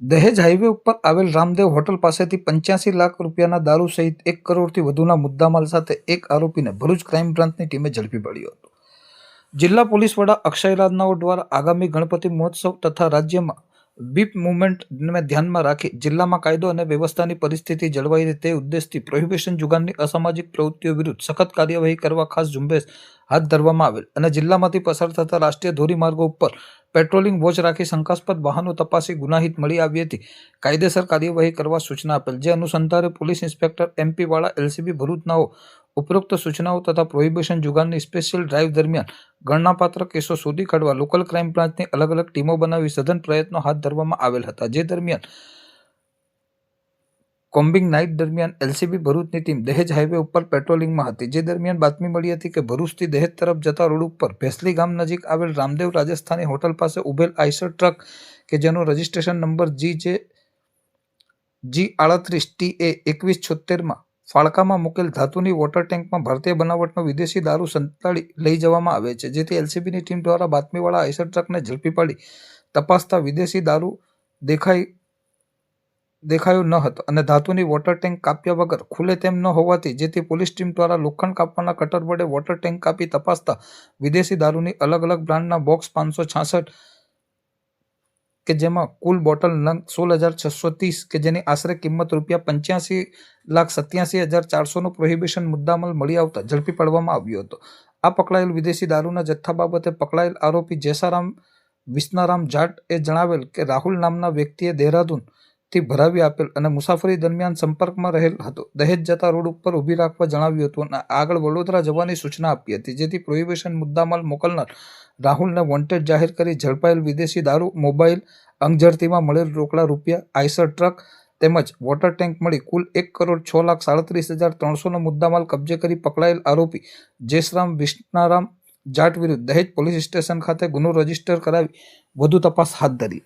દહેજ હાઈવે ઉપર આવેલ રામદેવ હોટલ પાસેથી પંચ્યાસી લાખ રૂપિયાના દારૂ સહિત એક કરોડથી વધુના મુદ્દામાલ સાથે એક આરોપીને ભરૂચ ક્રાઇમ બ્રાન્ચની ટીમે ઝડપી પાડ્યો હતો. જિલ્લા પોલીસ વડા અક્ષય રાજનાઓ દ્વારા આગામી ગણપતિ મહોત્સવ તથા રાજ્યમાં બીપ મુવમેન્ટને ધ્યાનમાં રાખી જિલ્લામાં કાયદો અને વ્યવસ્થાની પરિસ્થિતિ જળવાઈ રહે તે ઉદ્દેશથી પ્રોહિબિશન જુગારની અસામાજિક પ્રવૃત્તિઓ વિરુદ્ધ સખત કાર્યવાહી કરવા ખાસ ઝુંબેશ હાથ ધરવામાં આવેલ અને જિલ્લામાંથી પસાર થતા રાષ્ટ્રીય ધોરીમાર્ગો ઉપર પેટ્રોલિંગ વોચ રાખી શંકાસ્પદ વાહનો તપાસી ગુનાહિત મળી આવી હતી. કાયદેસર કાર્યવાહી કરવા સૂચના આપેલ, જે અનુસંધાને police inspector MP Vala LCB ભરૂચનાઓ ઉપરોક્ત સૂચનાઓ તથા પ્રોહિબિશન જુગારની સ્પેશિયલ ડ્રાઈવ દરમિયાન ગણનાપાત્ર કેસો શોધી કાઢવા લોકલ ક્રાઇમ બ્રાન્ચની અલગ અલગ ટીમો બનાવી સઘન પ્રયત્નો હાથ ધરવામાં આવેલ હતા. જે દરમિયાન કોમ્બિંગ નાઇટ દરમિયાન એલસીબી ભરૂચની ટીમ દહેજ હાઈવે ઉપર પેટ્રોલિંગમાં હતી. જે દરમિયાન બાતમી મળી હતી કે ભરૂચથી દહેજ તરફ જતા રોડ ઉપર ભેસલી ગામ નજીક આવેલ રામદેવ રાજસ્થાની હોટલ પાસે ઉભેલ આઈસર ટ્રક કે જેનો રજિસ્ટ્રેશન નંબર જી જે જી આડત્રીસ ટી એ એકવીસ છોતેરમાં ફાળકામાં મૂકેલ ધાતુની વોટર ટેન્કમાં ભારતીય બનાવટનો વિદેશી દારૂ સંતાડી લઈ જવામાં આવે છે, જેથી એલસીબીની ટીમ દ્વારા બાતમીવાળા આઈસર ટ્રકને ઝડપી પાડી તપાસતા વિદેશી દારૂ દેખાઈ, દેખાયો ન હતો અને ધાતુની વોટર ટેન્ક કાપ્યા વગર ખુલે તેમ ન હોવાથી, જેથી પોલીસ ટીમ દ્વારા લોખંડ કાપવાના કટર વડે વોટર ટેન્ક કાપી તપાસતા વિદેશી દારૂની અલગ અલગ બ્રાન્ડના બોક્સ પાંચસો છાસઠ કે જેમાં કુલ બોટલ નંગ સોળ હજાર છસો ત્રીસ કે જેની આશરે કિંમત રૂપિયા પંચ્યાસી લાખ સત્યાસી હજાર ચારસોનો પ્રોહિબિશન મુદ્દામાલ મળી આવતા ઝડપી પાડવામાં આવ્યો હતો. આ પકડાયેલ વિદેશી દારૂના જથ્થા બાબતે પકડાયેલ આરોપી જેસારામ વિસ્નારામ જાટ એ જણાવેલ કે રાહુલ નામના વ્યક્તિએ દહેરાદૂનથી ભરાવી આપેલ અને મુસાફરી દરમિયાન સંપર્કમાં રહેલ હતો. દહેજ જતા રોડ ઉપર ઊભી રાખવા જણાવ્યું હતું અને આગળ વડોદરા જવાની સૂચના આપી હતી. જેથી પ્રોહિબિશન મુદ્દામાલ મોકલનાર રાહુલને વોન્ટેડ જાહેર કરી ઝડપાયેલ વિદેશી દારૂ, મોબાઈલ અંગઝડતીમાં મળેલ રોકડા રૂપિયા, આઈસર ટ્રક તેમજ વોટર ટેન્ક મળી કુલ એક કરોડ છ લાખ સાડત્રીસ હજાર ત્રણસોનો મુદ્દામાલ કબજે કરી પકડાયેલ આરોપી જેસરામ વિષ્ણારામ જાટ વિરુદ્ધ દહેજ પોલીસ સ્ટેશન ખાતે ગુનો રજિસ્ટર કરાવી વધુ તપાસ હાથ ધરી.